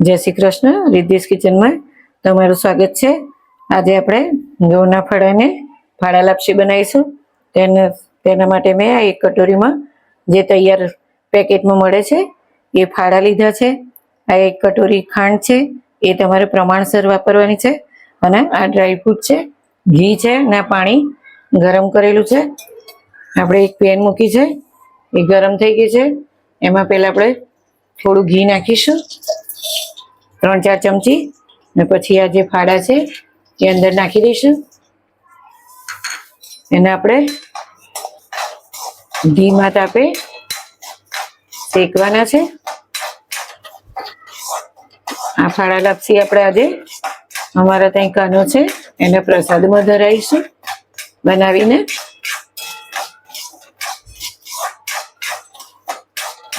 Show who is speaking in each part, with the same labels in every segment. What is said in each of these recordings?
Speaker 1: જય શ્રી કૃષ્ણ રિદ્ધિસ કિચનમાં તમારું સ્વાગત છે. આજે આપણે ઘઉંના ફળાને ફાળા લાપસી બનાવીશું. તેને, તેના માટે મેં આ એક કટોરીમાં જે તૈયાર પેકેટમાં મળે છે, એ ફાળા લીધા છે. આ એક કટોરી ખાંડ છે, એ તમારે પ્રમાણસર વાપરવાની છે અને આ ડ્રાયફ્રૂટ છે, ઘી છે અને પાણી ગરમ કરેલું છે. આપણે એક પેન મૂકી છે, એ ગરમ થઈ ગઈ છે. એમાં પહેલાં આપણે થોડું ઘી નાખીશું. ત્રણ ચાર ચમચી. ને પછી આ જે ફાડા છે, એ અંદર નાખી દઈશું. એને આપણે ધીમા તાપે શેકવાના છે. આ ફાળા લાપસી આપણે આજે અમારા ત્યાં કાનો છે, એને પ્રસાદમાં ધરાવીશું બનાવીને.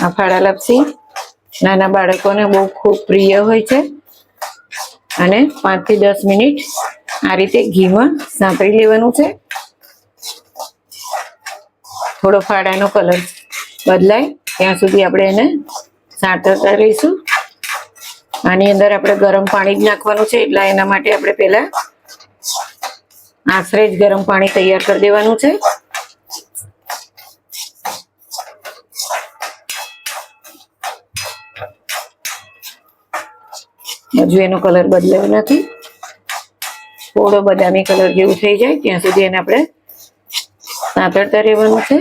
Speaker 1: આ ફાળા લાપસી નાના બાળકોને બહુ ખૂબ પ્રિય હોય છે. અને પાંચથી દસ મિનિટ આ રીતે ઘીમાં સાંતળી લેવાનું છે. થોડો ફાડાનો કલર બદલાય. ત્યાં સુધી આપણે એને સાંતળતા રહીશું આની અંદર આપણે ગરમ પાણી જ નાખવાનું છે, એટલે એના માટે આપણે પહેલાં આશરે જ ગરમ પાણી તૈયાર કરી દેવાનું છે. હજુ એનો કલર બદલાયો નથી. થોડો બદામી કલર જેવું થઈ જાય, ત્યાં સુધી એને આપણે સાંતળતા રહેવાનું છે.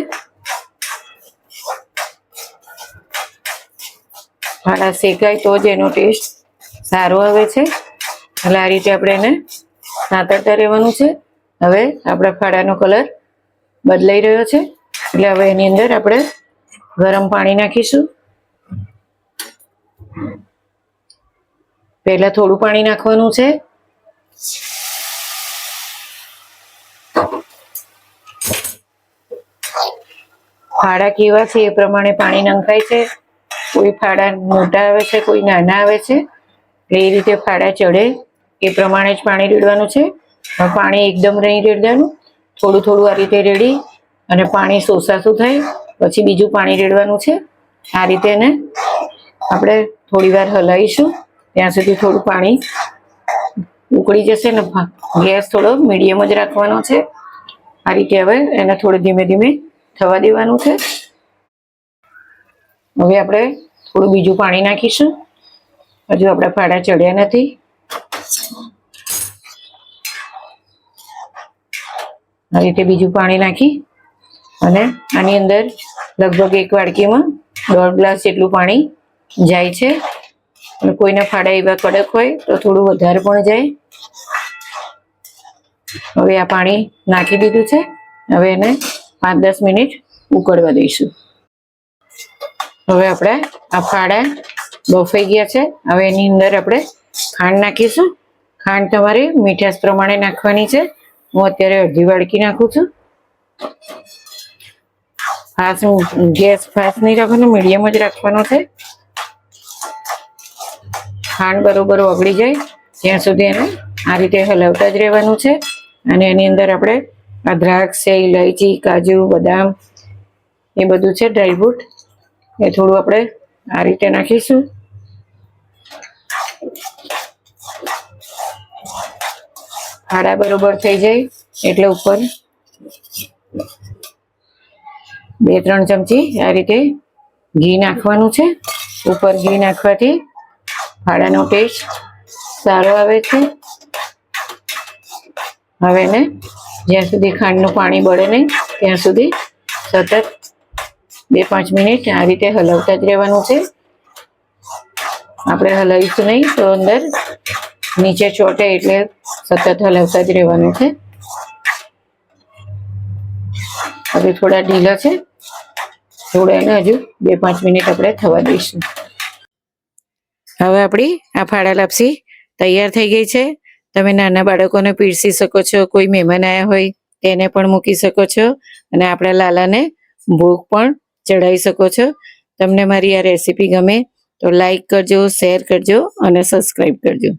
Speaker 1: ફાડા શેકાય તો જ એનો ટેસ્ટ સારો આવે છે. એટલે આ રીતે આપણે એને સાંતળતા રહેવાનું છે. હવે આપણા ફાડાનો કલર બદલાઈ રહ્યો છે. એટલે હવે એની અંદર આપણે ગરમ પાણી નાખીશું. પહેલા થોડું પાણી નાખવાનું છે. ફાડા કેવા છે એ પ્રમાણે પાણી નંખાય છે. કોઈ ફાડા મોટા આવે છે, કોઈ નાના આવે છે એ રીતે ફાડા ચડે. એ પ્રમાણે જ પાણી રેડવાનું છે. પાણી એકદમ નહીં રેડવાનું. થોડું થોડું આ રીતે રેડી અને પાણી શોષાતું થાય. પછી બીજું પાણી રેડવાનું છે. આ રીતે એને આપણે થોડી વાર હલાવીશું. ત્યાં સુધી થોડું પાણી ઉકળી જશે ને ગેસ થોડો મીડિયમ જ રાખવાનો છે. આ રીતે હવે એને થોડું ધીમે ધીમે થવા દેવાનું છે. હવે આપણે થોડું બીજું પાણી નાખીશું. હજુ આપણા ફાડા ચડ્યા નથી. આ રીતે બીજું પાણી નાખી અને આની અંદર લગભગ એક વાડકીમાં દોઢ ગ્લાસ જેટલું પાણી જાય છે. અને કોઈના ફાડા એવા કડક હોય તો થોડું વધારે પણ જાય. હવે આ પાણી નાખી દીધું છે. હવે એને પાંચ દસ મિનિટ ઉકળવા દઈશું. હવે આપણે આ ફાડા બફાઈ ગયા છે. હવે એની અંદર આપણે ખાંડ નાખીશું. ખાંડ તમારે મીઠાશ પ્રમાણે નાખવાની છે. હું અત્યારે અડધી વાડકી નાખું છું. ફાસ્ટ, ગેસ ફાસ્ટ નહીં રાખવાનો, મીડિયમ જ રાખવાનો છે. ખાંડ બરોબર ઓગળી જાય, ત્યાં સુધી એને આ રીતે હલાવતા જ રહેવાનું છે. અને એની અંદર આપણે આ દ્રાક્ષ છે ઇલાયચી કાજુ, બદામ એ બધું છે ડ્રાયફ્રૂટ એ થોડું આપણે આ રીતે નાખીશું. ફાડા બરોબર થઈ જાય એટલે ઉપર બે ત્રણ ચમચી આ રીતે ઘી નાખવાનું છે. ઉપર ઘી નાખવાથી ફાડાનો ટેસ્ટ સારો આવે છે. હવે એને જ્યાં સુધી ખાંડનું પાણી બળે નહીં, ત્યાં સુધી સતત બે પાંચ મિનિટ આ રીતે હલાવતા જ રહેવાનું છે. આપણે હલાવીશું નહીં તો અંદર નીચે ચોટે એટલે સતત હલાવતા જ રહેવાનું છે. હવે થોડા ઢીલા છે. થોડા એને હજુ બે પાંચ મિનિટ આપણે થવા દઈશું. હવે આપણી આ ફાળા લાપસી તૈયાર થઈ ગઈ છે. તમે નાના બાળકોને પીરસી શકો છો, કોઈ મહેમાન આવ્યા હોય તેને પણ મૂકી શકો છો અને આપણા લાલાને ભોગ પણ ચડાવી શકો છો. તમને મારી આ રેસીપી ગમે તો લાઈક કરજો, શેર કરજો અને સબસ્ક્રાઈબ કરજો.